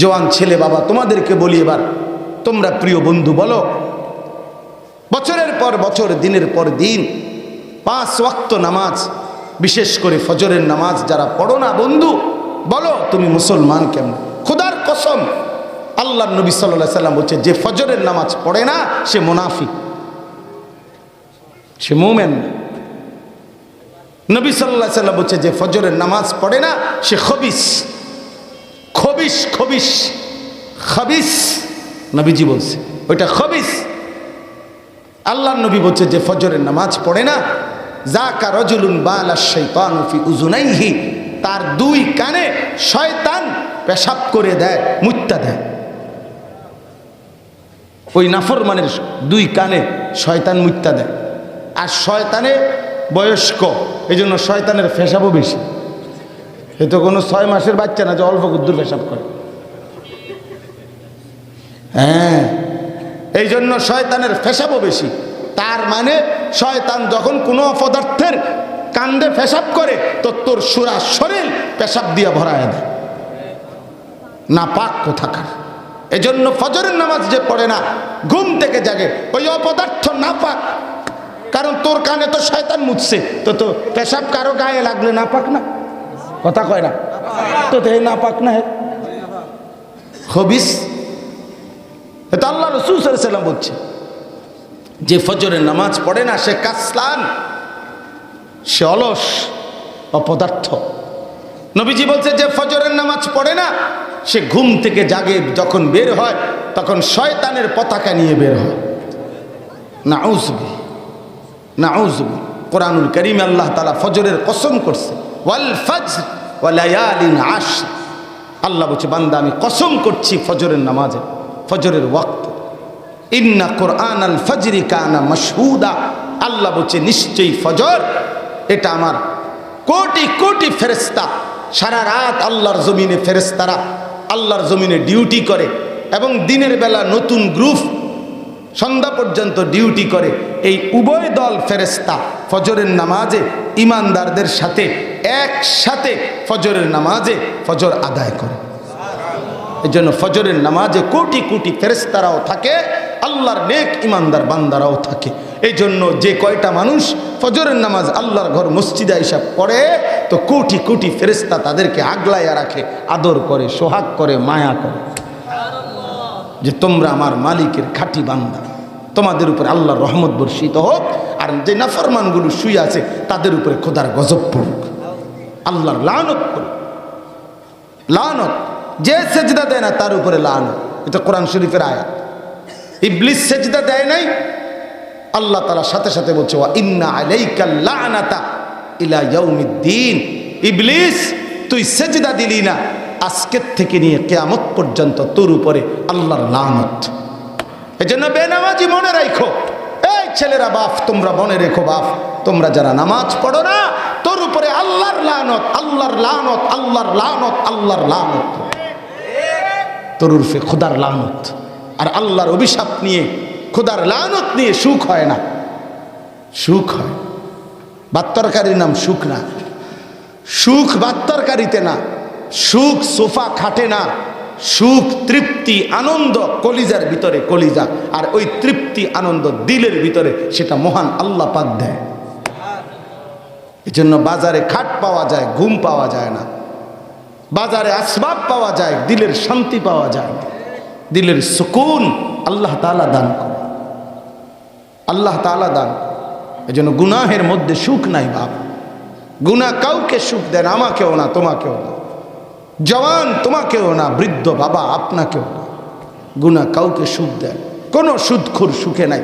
জোয়ান ছেলে বাবা, তোমাদেরকে বলি এবার, তোমরা প্রিয় বন্ধু বলো, বছরের পর বছর, দিনের পর দিন, পাঁচ ওয়াক্ত নামাজ, বিশেষ করে ফজরের নামাজ, যারা পড়ো না বন্ধু, বলো তুমি মুসলমান কেমন খুদার কসম, আল্লাহ নবী সাল্লাহ সাল্লাম বলছে, যে ফজরের নামাজ পড়ে না, সে মুনাফি সে মোমেন। নবী সাল্লাহ সাল্লাম বলছে, যে ফজরের নামাজ পড়ে না, সে খবিস। খবিস খবিস খবিস, নবীজি বলছে। ওইটা খবিস। আল্লাহ নবী বলছে যে ফজরের নামাজ পড়ে না। জাকা রজুলুন বালা শৈতান ফি উজুনাইহি তার দুই কানে শয়তান পেশাব করে দেয়, মুত্তা দেয়। ওই নাফরমানের দুই কানে শয়তান মুত্তা দেয়। আর শয়তানে বয়স্ক এই জন্য শয়তানের ফেসাবও বেশি। এ তো কোনো ছয় মাসের বাচ্চা না, যে অল্প গুদ্দুর পেশাব করে। হ্যাঁ এই জন্য শয়তানের ফেসাবও বেশি। তার মানে শয়তান যখন কোনো অপদার্থের কান্দে ফেসাব করে, তো তোর সুরা শরীর পেশাব দিয়ে ভরায় দেয়। না পাক কোথাকার। এজন্য ফজরের নামাজ যে পড়ে না, ঘুম থেকে জাগে। ওই অপদার্থ না পাক, কারণ তোর কানে তো শয়তান মুছছে। তো তো পেশাব কারও গায়ে লাগলে না পাক না। কথা কয় না। তো তে না পাক না হে। হবিস এটা আল্লাহ রসুল সাল্লাম বলছে, যে ফজরের নামাজ পড়ে না, সে কাসলান, সে অলস, অপদার্থ। নবীজি বলছে, যে ফজরের নামাজ পড়ে না, সে ঘুম থেকে জাগে, যখন বের হয়, তখন শয়তানের পতাকা নিয়ে বের হয়। না উজবি না উজবি কোরআনুল করিম আল্লাহ তালা ফজরের কসম করছে। ওয়াল আল্লাহ বলছে, বান্দা, আমি কসম করছি ফজরের নামাজে, ফজরের ওয়াক্ত। ইন্না কোরআন আল ফজরি কানা মশহুদা। আল্লাহ বলছে, নিশ্চয়ই ফজর, এটা আমার কোটি কোটি ফেরেস্তা সারা রাত আল্লাহর জমিনে ফেরেস্তারা আল্লাহর জমিনে ডিউটি করে এবং দিনের বেলা নতুন গ্রুপ সন্ধ্যা পর্যন্ত ডিউটি করে। এই উভয় দল ফেরেস্তা ফজরের নামাজে, ইমানদারদের সাথে, একসাথে ফজরের নামাজে ফজর আদায় করে। এই জন্য ফজরের নামাজে কোটি কোটি ফেরেস্তারাও থাকে, আল্লাহর নেক ইমানদার বান্দারাও থাকে। এই জন্য যে কয়টা মানুষ ফজরের নামাজ আল্লাহর ঘর মসজিদা হিসাব পড়ে, তো কোটি কোটি ফেরেস্তা তাদেরকে আগলাইয়া রাখে, আদর করে, সোহাগ করে, মায়া করে। যে তোমরা আমার মালিকের খাটি বান্দা। তোমাদের উপরে আল্লাহর রহমত বর্ষিত হোক, আর যে নাফরমানগুলো শুয়ে আছে, তাদের উপরে খোদার গজব পড়ুক। আল্লাহর লানত করুক লানত। যে সেজদা দেয় না, তার উপরে লানত। এটা কোরআন শরীফের আয়াত। ইবলিস সেজদা দেয় নাই। আল্লাহ তালা সাথে সাথে বলছে, ওয়া ইন্না আলাইকা ইলা ইয়াউমিদ্দিন। ইবলিস, তুই সেজদা দিলি না। আজকের থেকে নিয়ে কেয়ামত পর্যন্ত তোর উপরে আল্লাহর লানত। এজন্য বেনামাজি মনে রাখো এই ছেলেরা বাপ, তোমরা মনে রেখো বাপ, তোমরা যারা নামাজ পড়ো না, তোর উপরে আল্লাহর লানত আল্লাহর লানত আল্লাহর লানত আল্লাহর লানত। তোর উর্ফে খুদার লানত। আর আল্লাহর অভিশাপ নিয়ে, খুদার লানত নিয়ে সুখ হয় না। সুখ হয়। বাত্তরকারীর নাম সুখ না। সুখ বাত্তরকারিতে না। সুখ সোফা খাটে না। সুখ, তৃপ্তি, আনন্দ কলিজার ভিতরে কলিজা। আর ওই তৃপ্তি, আনন্দ দিলের ভিতরে সেটা মহান আল্লাহ পাক দেয়। এই জন্য বাজারে খাট পাওয়া যায়, ঘুম পাওয়া যায় না। বাজারে আসবাব পাওয়া যায়, দিলের শান্তি পাওয়া যায় দিলের সুকুন আল্লাহ তালা দান করে। আল্লাহ তালা দান এই জন্য গুনাহের মধ্যে সুখ নাই বাপ। গুনা কাউকে সুখ দেন আমাকেও না, তোমাকেও না। জওয়ান তোমাকেও না, বৃদ্ধ বাবা আপনাকেও না। গুনা কাউকে সুখ দেন কোনো সুদখুর সুখে নাই।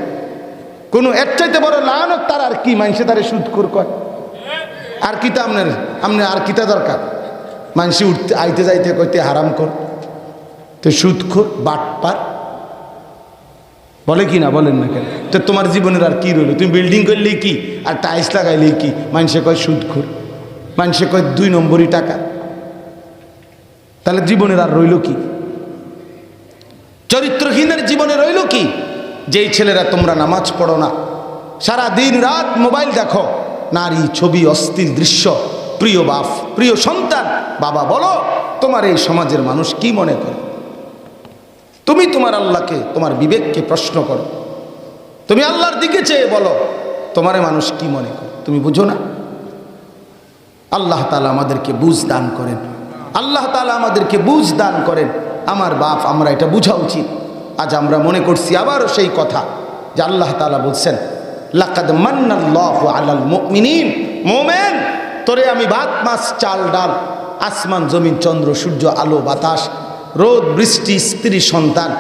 কোনো এর চাইতে বড় লানত তার আর কি? মানুষে তারে সুদখুর কয়। আর কিতা আপনার আপনি আর কিতা দরকার? মানুষে উঠতে আইতে যাইতে কইতে হারাম কর। তো সুদখোর, বাটপার। বলে কি না বলেন না কেন? তো তোমার জীবনের আর কি রইল? তুমি বিল্ডিং করলেই কি? আর টাইলস লাগাইলেই কি? মানুষে কয় সুদখোর। মানুষে কয় দুই নম্বরই টাকা। তাহলে জীবনের আর রইল কি? চরিত্রহীনের জীবনে রইল কি? যেই ছেলেরা তোমরা নামাজ পড়ো না, সারা দিন রাত মোবাইল দেখো, নারী ছবি অস্থির দৃশ্য, প্রিয় বাপ, প্রিয় সন্তান, বাবা বলো, তোমার এই সমাজের মানুষ কি মনে করে? তুমি তোমার আল্লাহকে, তোমার বিবেককে প্রশ্ন করো। তুমি আল্লাহর দিকে চেয়ে বলো, তোমারে মানুষ কি মনে করে? তুমি বুঝো না? আল্লাহ তালা আমাদেরকে বুঝ দান করেন। আল্লাহ তালা আমাদেরকে বুঝ দান করেন। আমার বাপ, আমরা এটা বুঝা উচিত। আজ আমরা মনে করছি আবারও সেই কথা যে আল্লাহ তালা বলছেন, লাকাদ মান্নাল্লাহু আলাল মুমিনিন। মোমেন, তোরে আমি ভাত, মাছ, চাল, ডাল, আসমান, জমিন, চন্দ্র, সূর্য, আলো, বাতাস, রোদ, বৃষ্টি, স্ত্রী, সন্তান,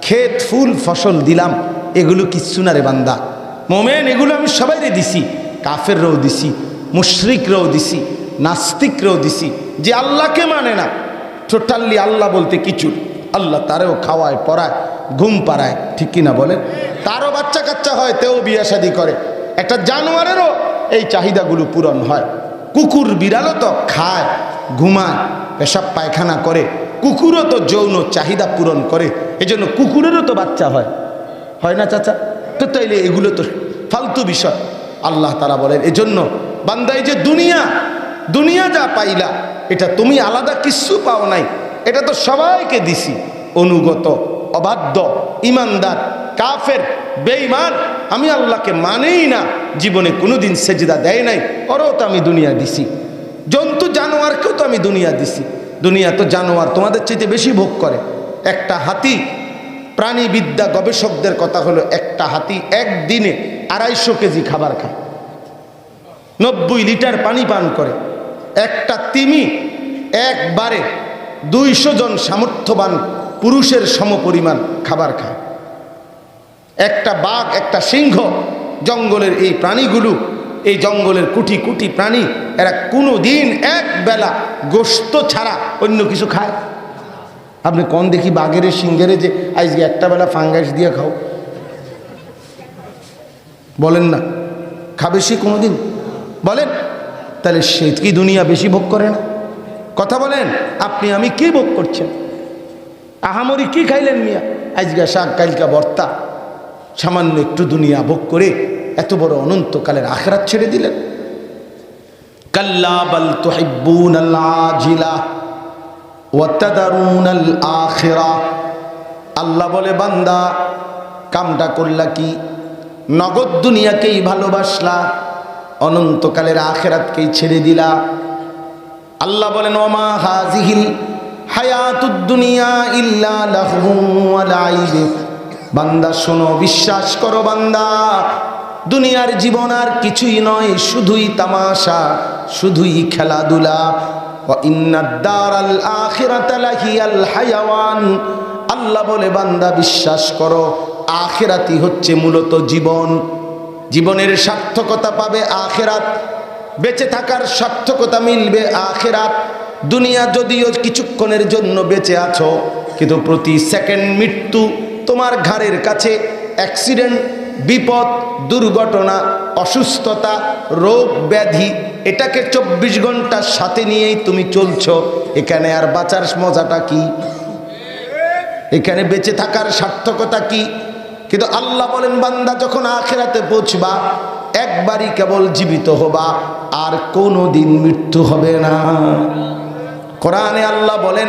ক্ষেত, ফুল, ফসল দিলাম। এগুলো কিচ্ছু না রে বান্দা? মোমেন, এগুলো আমি সবাইরে দিছি। কাফেররাও দিছি, মুশরিকরাও দিছি, নাস্তিকরাও দিছি। যে আল্লাহকে মানে না। টোটালি আল্লাহ বলতে কিছু আল্লাহ তারেও খাওয়ায় পড়ায় ঘুম পাড়ায়, ঠিক কিনা বলেন? তারও বাচ্চা কাচ্চা হয়, তেও বিয়া শাদি করে। একটা জানোয়ারেরও এই চাহিদাগুলো পূরণ হয়। কুকুর বিড়ালও তো খায়, ঘুমায়, পেশাব পায়খানা করে। কুকুরও তো যৌন চাহিদা পূরণ করে। এজন্য কুকুরেরও তো বাচ্চা হয়। হয় না, চাচা? তো তাইলে এগুলো তো ফালতু বিষয়। আল্লাহ তারা বলেন, এজন্য বান্দাই যে দুনিয়া দুনিয়া যা পাইলা, এটা তুমি আলাদা কিচ্ছু পাও নাই। এটা তো সবাইকে দিছি। অনুগত, অবাধ্য, ইমানদার, কাফের, বেঈমান, আমি আল্লাহকে মানেই না। জীবনে কোনোদিন সেজদা দেয় নাই, ওরও তো আমি দুনিয়া দিছি। জন্তু, জানোয়ারকেও তো আমি দুনিয়া দিছি। দুনিয়া তো জানোয়ার তোমাদের চাইতে বেশি ভোগ করে। একটা হাতি, প্রাণীবিদ্যা গবেষকদের কথা হলো, একটা হাতি একদিনে আড়াইশো কেজি খাবার খায়। নব্বই লিটার পানি পান করে। একটা তিমি একবারে দুইশো জন সামর্থ্যবান পুরুষের সমপরিমাণ খাবার খায়। একটা বাঘ, একটা সিংহ জঙ্গলের এই প্রাণীগুলো, এই জঙ্গলের কুটি কুটি প্রাণী, এরা কোনো দিন এক বেলা গোস্ত ছাড়া অন্য কিছু খায়। আপনি কোন দেখি বাঘের, সিংহেরে যে, আজকে একটা বেলা ফাঙ্গাস দিয়ে খাও। বলেন না। খাবে সে কোনো দিন বলেন তাহলে সে কি দুনিয়া বেশি ভোগ করে না? কথা বলেন, আপনি, আমি কি ভোগ করছেন? আহামরি কি খাইলেন মিয়া? আজকে শাক, কালকা বর্তা সামান্য একটু দুনিয়া ভোগ করে এত বড় অনন্তকালের আখরাত ছেড়ে দিলেন। কাল্লা আখিরা। আল্লাহ বলে, বান্দা, কামটা করলা কি? নগদ দুনিয়াকেই ভালোবাসলা। অনন্তকালের আখেরাতকেই ছেড়ে দিলা। আল্লাহ বলেন, ওমা হাজিহিল হায়াতুদ দুনিয়া ইল্লা বান্দা, শোনো, বিশ্বাস করো বান্দা, দুনিয়ার জীবন আর কিছুই নয়, শুধুই তামাশা, শুধুই খেলাধুলা। আল্লাহ বলে, বান্দা, বিশ্বাস করো আখেরাতি হচ্ছে মূলত জীবন। জীবনের সার্থকতা পাবে আখেরাত। বেঁচে থাকার সার্থকতা মিলবে আখেরাত। দুনিয়া যদিও কিছুক্ষণের জন্য বেঁচে আছো, কিন্তু প্রতি সেকেন্ড মৃত্যু তোমার ঘাড়ের কাছে। অ্যাক্সিডেন্ট, বিপদ, দুর্ঘটনা, অসুস্থতা, রোগ, ব্যাধি, এটাকে চব্বিশ ঘণ্টার সাথে নিয়েই তুমি চলছো। এখানে আর বাঁচার মজাটা কি? এখানে বেঁচে থাকার সার্থকতা কি? কিন্তু আল্লাহ বলেন, বান্দা যখন আখেরাতে পৌঁছবা, একবারই কেবল জীবিত হবা, আর কোনো দিন মৃত্যু হবে না। কোরআনে আল্লাহ বলেন,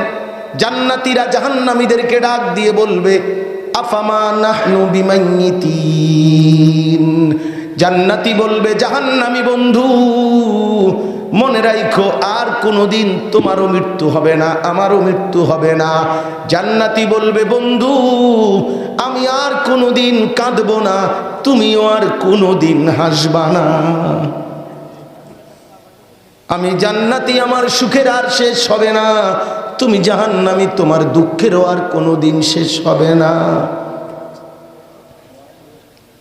জান্নাতীরা জাহান্নামীদেরকে ডাক দিয়ে বলবে জান্নাতি বলবে, জাহান্নামী বন্ধু মনে রাখো আর কোনোদিন তোমারও মৃত্যু হবে না, আমারও মৃত্যু হবে না। জান্নাতি বলবে, বন্ধু, আমি আর কোনোদিন কাঁদব না, তুমিও আর কোনোদিন হাসবা না। আমি জান্নাতি, আমার সুখের আর শেষ হবে না, তুমি জাহান্নামি, তোমার দুঃখেরও আর কোনোদিন শেষ হবে না।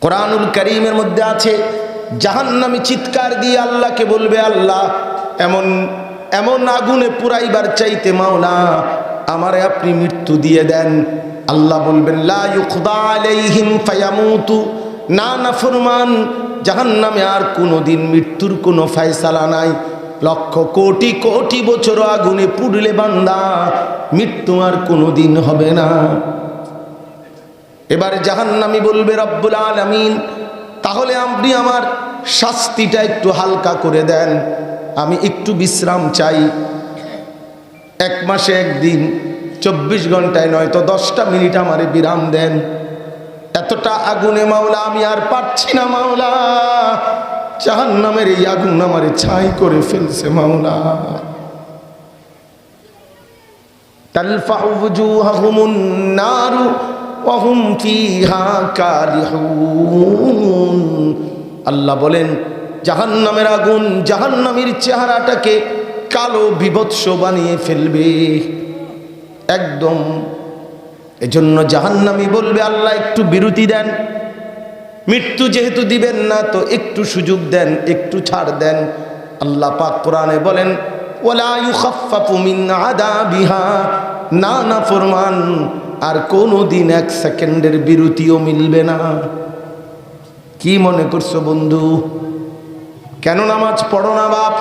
কোরআনুল করিমের মধ্যে আছে জাহান্নামি চিৎকার দিয়ে আল্লাহকে বলবে, আল্লাহ, এমন এমন আগুনে পুরাইবার চাইতে মাওলা, আমারে আপনি মৃত্যু দিয়ে দেন। আল্লাহ বলবেন ফায়ামুতু। না না, ফরমান, জাহান্নামে আর কোনোদিন মৃত্যুর কোনো ফয়সালা নাই। লক্ষ কোটি কোটি বছর আগুনে পুড়লে বান্দা, মৃত্যু আর কোনোদিন হবে না। এবার জাহান্নামি বলবে, রব্বুল আলামিন তাহলে আপনি আমার শাস্তিটা একটু হালকা করে দেন। আমি একটু বিশ্রাম চাই। এক মাসে একদিন, চব্বিশ ঘন্টায় নয় তো দশটা মিনিট আমারে বিরাম দেন। এতটা আগুনে মাওলা, আমি আর পারছি না মাওলা। চাহান নামের এই আগুন আমারে ছাই করে ফেলছে মাওলা। তালফা নারু অহুম ফিহা কালিহুন আল্লাহ বলেন, জাহান্নামের আগুন জাহান্নামের চেহারাটাকে কালো বিভৎস বানিয়ে ফেলবে। একদম। এজন্য জাহান্নামি বলবে, আল্লাহ একটু বিরতি দেন। মৃত্যু যেহেতু দিবেন না, তো একটু সুযোগ দেন, একটু ছাড় দেন। আল্লাহ পাক কোরআনে বলেন ওলা ইউখাফাফু আদা বিহা না না ফরমান, আর কোনো দিন এক সেকেন্ডের বিরতিও মিলবে না। কি মনে করছ বন্ধু? কেন নামাজ পড়ো না বাপ?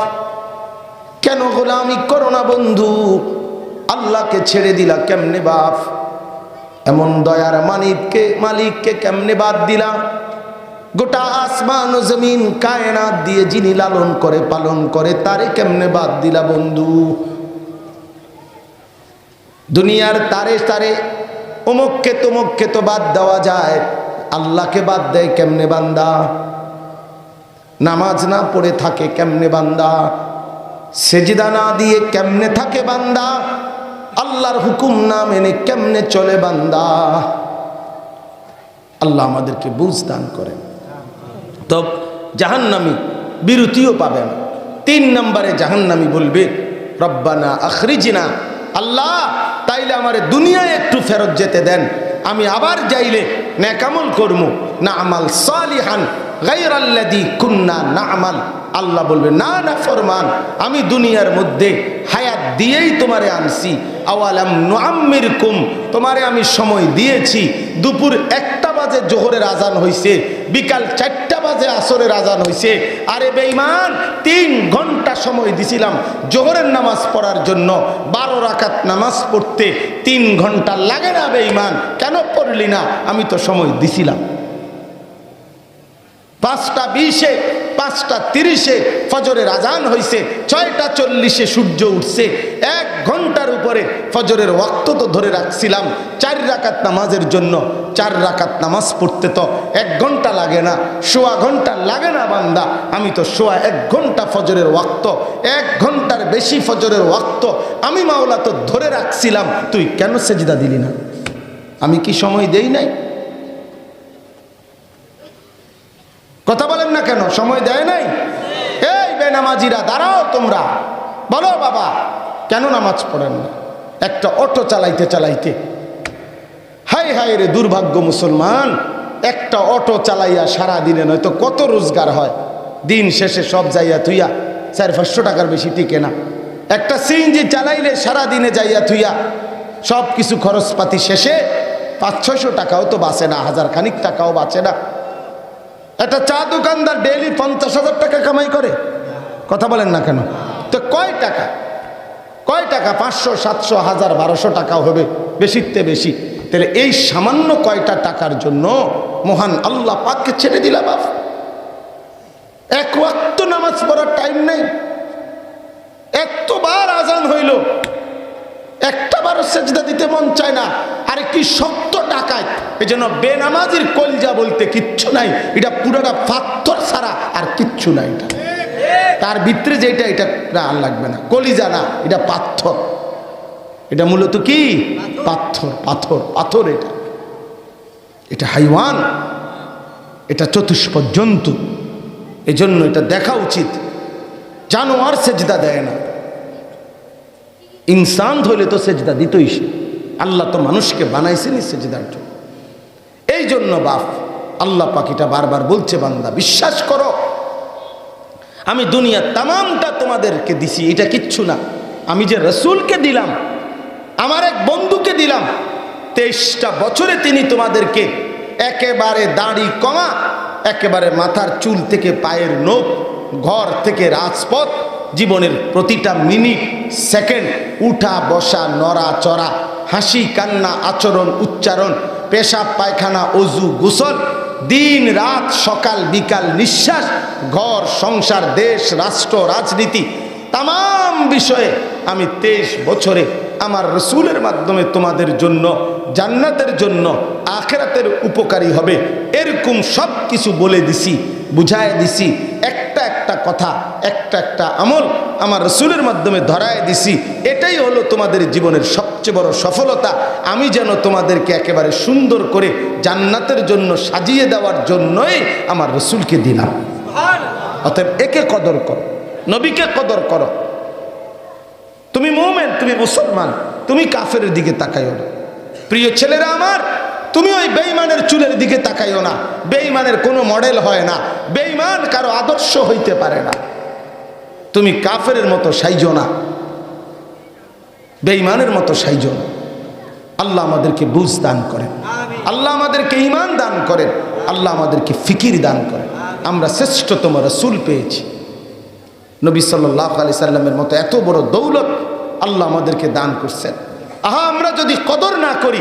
কেন গোলামি করো না বন্ধু? আল্লাহকে ছেড়ে দিলা কেমনে বাপ? এমন দয়ার মালিককে মালিককে কেমনে বাদ দিলা? গোটা আসমান ও জমিন কায়নাত দিয়ে যিনি লালন করে, পালন করে, তারে কেমনে বাদ দিলা বন্ধু? দুনিয়ার তারে তারে অমুককে তমুককে তো বাদ দেওয়া যায়। আল্লাহকে বাদ দেয় কেমনে বান্দা? নামাজ না পড়ে থাকে কেমনে বান্দা? সেজিদা না দিয়ে কেমনে থাকে বান্দা? আল্লাহর হুকুম না মেনে কেমনে চলে বান্দা? আল্লাহ আমাদেরকে বুঝ দান করেন। তো জাহান্নামি বিরতিও পাবে না তিন নম্বরে জাহান্নামি বলবে, রব্বানা আখরিজিনা, আল্লাহ তাইলে আমার দুনিয়ায় একটু ফেরত যেতে দেন। আমি আবার যাইলে ন্যাকামল করব না আমাল সালিহান দি কুন্না না আমাল আল্লাহ বলবে, না না, ফরমান, আমি দুনিয়ার মধ্যে হায়াত দিয়েই তোমারে আনছি। আওয়ালাম কুম তোমারে আমি সময় দিয়েছি। দুপুর একটা বাজে জোহরের আজান হয়েছে বিকাল চারটা বাজে আসরের আজান হয়েছে আরে বেইমান তিন ঘণ্টা সময় দিছিলাম জোহরের নামাজ পড়ার জন্য। বারো রাকাত নামাজ পড়তে তিন ঘণ্টা লাগে না বেইমান কেন পড়লি না? আমি তো সময় দিছিলাম। পাঁচটা বিশে পাঁচটা তিরিশে ফজরের আজান হয়েছে ছয়টা চল্লিশে সূর্য উঠছে। এক ঘণ্টার উপরে ফজরের ওয়াক্ত তো ধরে রাখছিলাম, চার রাকাত নামাজের জন্য, চার রাকাত নামাজ পড়তে তো এক ঘণ্টা লাগে না সোয়া ঘণ্টা লাগে না বান্দা। আমি তো সোয়া এক ঘণ্টা ফজরের ওয়াক্ত, এক ঘণ্টার বেশি ফজরের ওয়াক্ত আমি মাওলা তো ধরে রাখছিলাম, তুই কেন সেজদা দিলি না? আমি কি সময় দেই নাই? কথা বলেন না কেন? সময় দেয় নাই? এই বেনামাজিরা, দাঁড়াও তোমরা। বলো বাবা, কেন নামাজ পড়েন না? একটা অটো চালাইতে চালাইতে। হাই হাই রে দুর্ভাগ্য মুসলমান, একটা অটো চালাইয়া সারা দিনে নয়তো কত রোজগার হয়? দিন শেষে সব যাইয়া থুইয়া চার পাঁচশো টাকার বেশি টিকে না। একটা সিএনজি চালাইলে সারা দিনে যাইয়া থুইয়া সব কিছু খরচপাতি শেষে পাঁচ ছয়শো টাকাও তো বাঁচে না, হাজার খানিক টাকাও বাঁচে না। একটা চা দোকানদার ডেইলি পঞ্চাশ হাজার টাকা কামাই করে। কথা বলেন না কেন? তো কয় টাকা? কয় টাকা? পাঁচশো, সাতশো, হাজার, বারোশো টাকা হবে বেশিতে বেশি। তাহলে এই সামান্য কয়টা টাকার জন্য মহান আল্লাহ পাককে ছেড়ে দিলা বাপ। এক নামাজ পড়ার টাইম নেই। এতবার আজান হইল একটা বারো সেজদা দিতে মন চায় না। আরে কি শক্ত টাকায় এই জন্য বেনামাজির কলজা বলতে কিচ্ছু নাই। এটা পুরোটা পাথর ছাড়া আর কিচ্ছু নাই এটা। তার ভিতরে যেটা, এটা আর লাগবে না। কলিজা না, এটা পাথর। এটা মূলত কি? পাথর পাথর পাথর এটা। এটা হাইওয়ান, এটা চতুষ্প জন্তু। এজন্য এটা দেখা উচিত। জানোয়ার সেজদা দেয় না। ইনসান ধরলে তো সেজদা দিতই সে। আল্লাহ তো মানুষকে বানাইছেনি সেজদার জন্য। এই জন্য বাপ, আল্লাহ পাখিটা বারবার বলছে, বান্দা, বিশ্বাস করো। আমি দুনিয়ার তামামটা তোমাদেরকে দিছি, এটা কিচ্ছু না। আমি যে রসুলকে দিলাম, আমার এক বন্ধুকে দিলাম, তেইশটা বছরে তিনি তোমাদেরকে একেবারে দাড়ি কমা, একেবারে মাথার চুল থেকে পায়ের নোখ, ঘর থেকে রাজপথ জীবনের প্রতিটা মিনিট, সেকেন্ড, উঠা, বসা, নড়া, চড়া, হাসি, কান্না, আচরণ, উচ্চারণ, পেশাব, পায়খানা, অজু, গোসল, দিন, রাত, সকাল, বিকাল, নিঃশ্বাস, ঘর, সংসার, দেশ, রাষ্ট্র, রাজনীতি তাম বিষয়ে আমি তেইশ বছরে আমার রসুলের মাধ্যমে তোমাদের জন্য, জান্নাতের জন্য, আখেরাতের উপকারী হবে, এরকম সব কিছু বলে দিছি, বুঝায় দিছি একটা একটা কথা, একটা একটা আমল আমার রসুলের মাধ্যমে ধরায় দিছি। এটাই হলো তোমাদের জীবনের সবচেয়ে বড় সফলতা। আমি যেন তোমাদেরকে একেবারে সুন্দর করে জান্নাতের জন্য সাজিয়ে দেওয়ার জন্যই আমার রসুলকে দিলাম। অতএব একে কদর করো, নবীকে কদর করো। তুমি মোমেন, তুমি মুসলমান, তুমি কাফের দিকে তাকাইও না। প্রিয় ছেলেরা আমার, তুমি ওই বেইমানের চুলের দিকে তাকাইও না। বেইমানের কোনো মডেল হয় না। বেইমান কারও আদর্শ হইতে পারে না। তুমি কাফের মতো সাইজো না। বেইমানের মতো সাইজো না। আল্লাহ আমাদেরকে বুঝ দান করেন। আল্লাহ আমাদেরকে ইমান দান করেন। আল্লাহ আমাদেরকে ফিকির দান করেন। আমরা শ্রেষ্ঠতম রসুল পেয়েছি। নবী সাল্লাহ আলি সাল্লামের মতো এত বড় দৌলত আল্লাহ আমাদেরকে দান করছেন। আহা আমরা যদি কদর না করি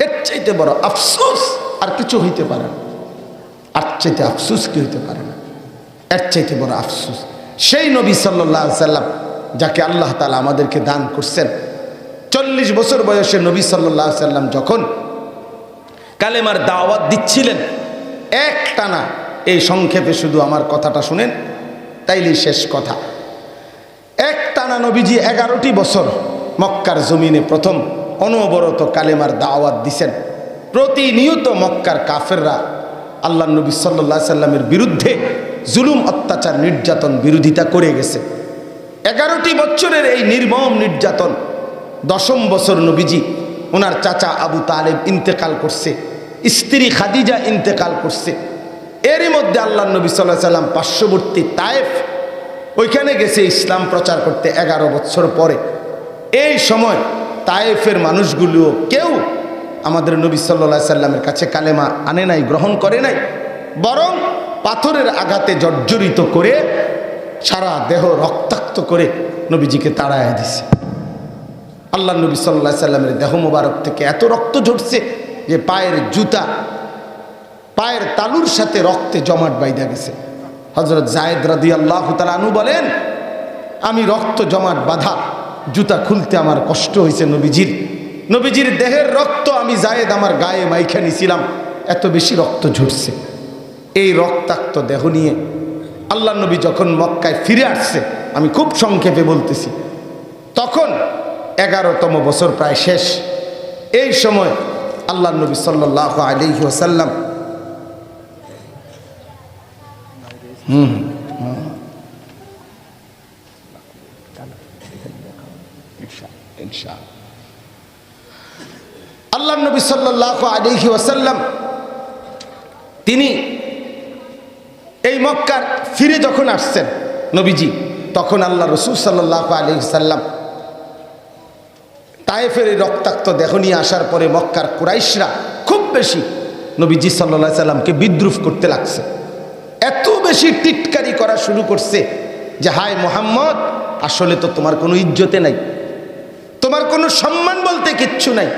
এর চাইতে বড় আফসোস আর কিছু হইতে পারে না। আর চাইতে আফসোস কি হইতে পারে না। এর চাইতে বড় আফসুস। সেই নবী সাল্লাহ সাল্লাম যাকে আল্লাহ তালা আমাদেরকে দান করছেন, চল্লিশ বছর বয়সে নবী সাল্লাহ সাল্লাম যখন কালেমার দাওয়াত দিচ্ছিলেন এক টানা এই সংক্ষেপে শুধু আমার কথাটা শুনেন, তাইলেই শেষ কথা। এক টানা নবীজি এগারোটি বছর মক্কার জমিনে প্রথম অনবরত কালেমার দাওয়াত দিছেন। প্রতিনিয়ত মক্কার কাফেররা আল্লাহ নবী সাল্লাহ সাল্লামের বিরুদ্ধে জুলুম, অত্যাচার, নির্যাতন বিরোধিতা করে গেছে। এগারোটি বছরের এই নির্মম নির্যাতন, দশম বছর নবীজি ওনার চাচা আবু তালেব ইন্তেকাল করছে, স্ত্রী খাদিজা ইন্তেকাল করছে। এরই মধ্যে আল্লাহ নবী সাল্লাহ সাল্লাম পার্শ্ববর্তী তায়েফ, ওইখানে গেছে ইসলাম প্রচার করতে এগারো বছর পরে। এই সময় তায়েফের মানুষগুলো কেউ আমাদের নবী সাল্লা সাল্লামের কাছে কালেমা আনে নাই, গ্রহণ করে নাই, বরং পাথরের আঘাতে জর্জরিত করে সারা দেহ রক্তাক্ত করে নবীজিকে তাড়ায় দিছে। আল্লাহ নবী সাল্লাহ সাল্লামের দেহ মোবারক থেকে এত রক্ত ঝরছে যে পায়ের জুতা, পায়ের তালুর সাথে রক্তে জমাট বাইদা গেছে। হজরত জায়দ রাদি আল্লাহ তালু বলেন, আমি রক্ত জমাট বাধা, জুতা খুলতে আমার কষ্ট হয়েছে নবীজির। নবীজির দেহের রক্ত আমি জায়েদ আমার গায়ে মাইখা নিছিলাম। এত বেশি রক্ত ঝরছে। এই রক্তাক্ত দেহ নিয়ে আল্লাহ নবী যখন মক্কায় ফিরে আসছে, আমি খুব সংক্ষেপে বলতেছি। তখন এগারোতম বছর প্রায় শেষ। এই সময় আল্লাহ নবী সাল্লাহ আলহি ওসাল্লাম হুম আল্লাহ নবী সাল্লাহ আলহি ওসাল্লাম তিনি এই মক্কার ফিরে যখন আসছেন, নবীজি, তখন আল্লাহ রসুল সাল্লাহ আলি সাল্লাম তায়েফের এই রক্তাক্ত দেহ নিয়ে আসার পরে মক্কার কুরাইশরা খুব বেশি নবীজি সাল্লা সাল্লামকে বিদ্রুপ করতে লাগছে। এত বেশি টিটকারি করা শুরু করছে যে, হায় মোহাম্মদ, আসলে তো তোমার কোনো ইজ্জতে নাই, তোমার কোনো সম্মান বলতে কিচ্ছু নাই।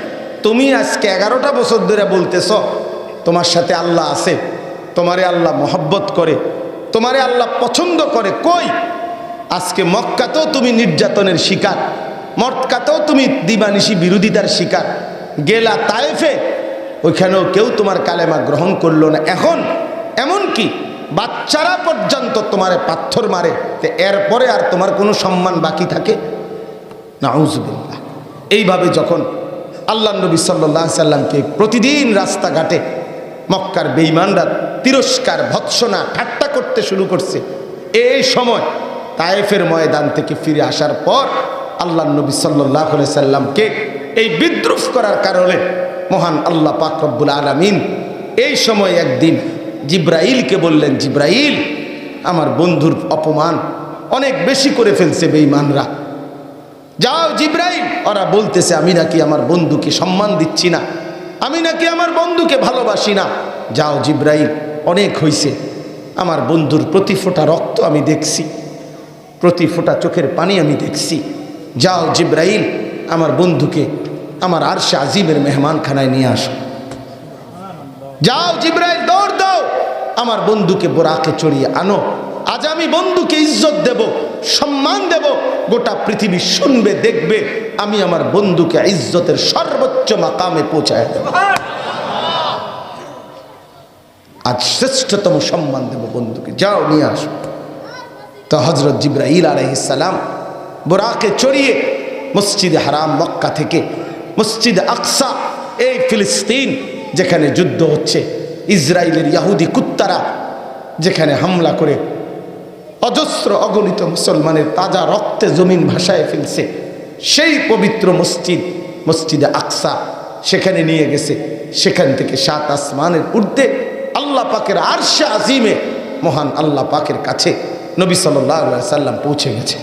তুমি আজকে এগারোটা বছর ধরে বলতেছ, তোমার সাথে আল্লাহ আছে, তোমারে আল্লাহ মহব্বত করে, তোমারে আল্লাহ পছন্দ করে, কই? আজকে মক্কাতেও তুমি নির্যাতনের শিকার, মক্কাতেও তুমি দিবানিশি বিরোধিতার শিকার, গেলা তায়েফে, ওইখানেও কেউ তোমার কালেমা গ্রহণ করল না। এখন এমন কি? বাচ্চারা পর্যন্ত তোমারে পাথর মারে, তো এরপরে আর তোমার কোনো সম্মান বাকি থাকে? না এইভাবে যখন আল্লাহ নবী সাল্লাহ সাল্লামকে প্রতিদিন রাস্তাঘাটে মক্কার বেইমানরা তিরস্কার, ভৎসনা, ঠাট্টা করতে শুরু করছে। এই সময় তায়েফের ময়দান থেকে ফিরে আসার পর আল্লাহ নবী সাল্লাহ সাল্লামকে এই বিদ্রুপ করার কারণে মহান আল্লাহ পাক রব্বুল আলমিন এই সময় একদিন জিব্রাইলকে বললেন, জিব্রাইল, আমার বন্ধুর অপমান অনেক বেশি করে ফেলছে বেইমানরা যাও জিব্রাইল। ওরা বলতেছে, আমি নাকি আমার বন্ধুকে সম্মান দিচ্ছি না। আমি নাকি আমার বন্ধুকে ভালোবাসি না। যাও জিব্রাইল, অনেক হইছে। আমার বন্ধুর প্রতি ফোঁটা রক্ত আমি দেখছি। প্রতি ফোঁটা চোখের পানি আমি দেখছি। যাও জিব্রাইল, আমার বন্ধুকে আমার আরশে আজিমের মেহমানখানায় নিয়ে আসো। যাও জিব্রাইল, দৌড় দাও। আমার বন্ধুকে বোরাকে চড়িয়ে আনো। আজ আমি বন্ধুকে ইজ্জত দেব। সম্মান দেব, গোটা পৃথিবী শুনবে, দেখবে, আমি আমার বন্ধুকে ইজ্জতের সর্বোচ্চ মাকামে পৌঁছায় দেব। আজ শ্রেষ্ঠতম সম্মান দেব বন্ধুকে, যাও নিয়ে আসো। তো হজরত জিব্রাইল আলহিসাল্লাম বোরাকে চড়িয়ে মসজিদে হারাম মক্কা থেকে মসজিদ আকসা, এই ফিলিস্তিন যেখানে যুদ্ধ হচ্ছে ইসরায়েলের ইয়াহুদি কুত্তারা যেখানে হামলা করে অজস্র অগণিত মুসলমানের তাজা রক্তে জমিন ভাসায় ফেলছে। সেই পবিত্র মসজিদ, মসজিদে আকসা, সেখানে নিয়ে গেছে। সেখান থেকে সাত আসমানের ঊর্ধ্বে আল্লাহ পাকের আরশে আজিমে মহান আল্লাহ পাকের কাছে নবী সাল্লাহ সাল্লাম পৌঁছে গেছে।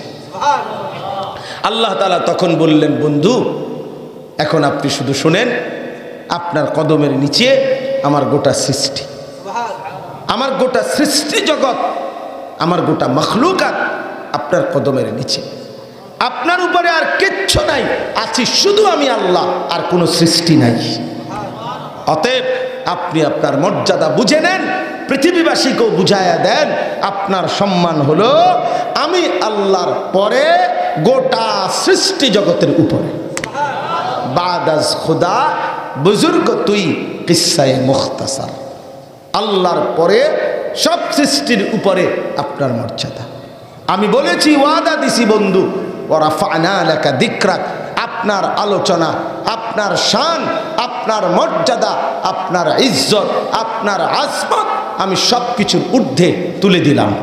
আল্লাহ তালা তখন বললেন, বন্ধু, এখন আপনি শুধু শোনেন, আপনার কদমের নিচে আমার গোটা সৃষ্টি। আমার গোটা সৃষ্টি জগৎ আমার গোটা মখলুকাত আপনার কদমের নিচে। আপনার উপরে আর কিচ্ছু নাই। আছি শুধু আমি আল্লাহ, আর কোনো সৃষ্টি নাই। অতএব আপনি আপনার মর্যাদা বুঝে নেন, পৃথিবীবাসীকেও বুঝাইয়া দেন, আপনার সম্মান হলো আমি আল্লাহর পরে গোটা সৃষ্টি জগতের উপরে। বাদাজ খুদা, বুজুর্গ তুই কিসায় মুখতাসার। আল্লাহর পরে সব সৃষ্টির উপরে আপনার মর্যাদা। আমি বলেছি, ওয়াদা দিছি বন্ধু ওরা ফানা লেখা দিকরাক। আপনার আলোচনা, আপনার শান, আপনার মর্যাদা, আপনার ইজ্জত, আপনার আসমত আমি সব কিছুর ঊর্ধ্বে তুলে দিলাম।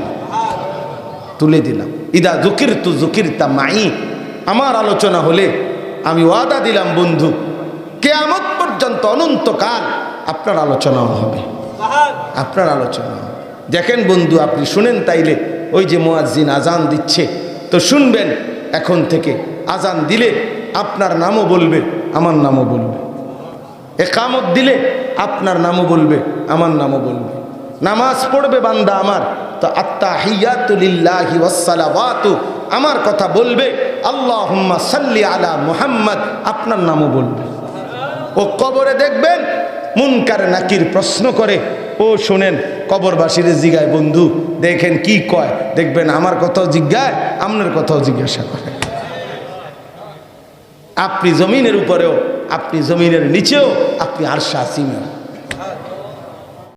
তুলে দিলাম। ইদা জুকির তু জুকির তা মাই আমার আলোচনা হলে আমি ওয়াদা দিলাম, বন্ধু, কেয়ামত পর্যন্ত অনন্তকাল আপনার আলোচনাও হবে। আপনার আলোচনা। দেখেন বন্ধু, আপনি শুনেন তাইলে, ওই যে মোয়াজ্জিন আজান দিচ্ছে, তো শুনবেন, এখন থেকে আজান দিলে আপনার নামও বলবে, আমার নামও বলবে। একামত দিলে আপনার নামও বলবে, আমার নামও বলবে। নামাজ পড়বে বান্দা আমার, তো আত্মা হিয়াতুলিল্লাহি ওয়াসসালাওয়াতু, আমার কথা বলবে আল্লাহ সাল্লি আলা মুহাম্মদ, আপনার নামও বলবে। ও কবরে দেখবেন, মুনকার নাকির প্রশ্ন করে, ও শোনেন কবরবাসীর জিগায়, বন্ধু, দেখেন কি কয়। দেখবেন আমার কথাও জিজ্ঞায়, আপনার কথাও জিজ্ঞাসা করে। আপনি জমিনের উপরেও, আপনি জমিনের নিচেও, আপনি আর শাসিমে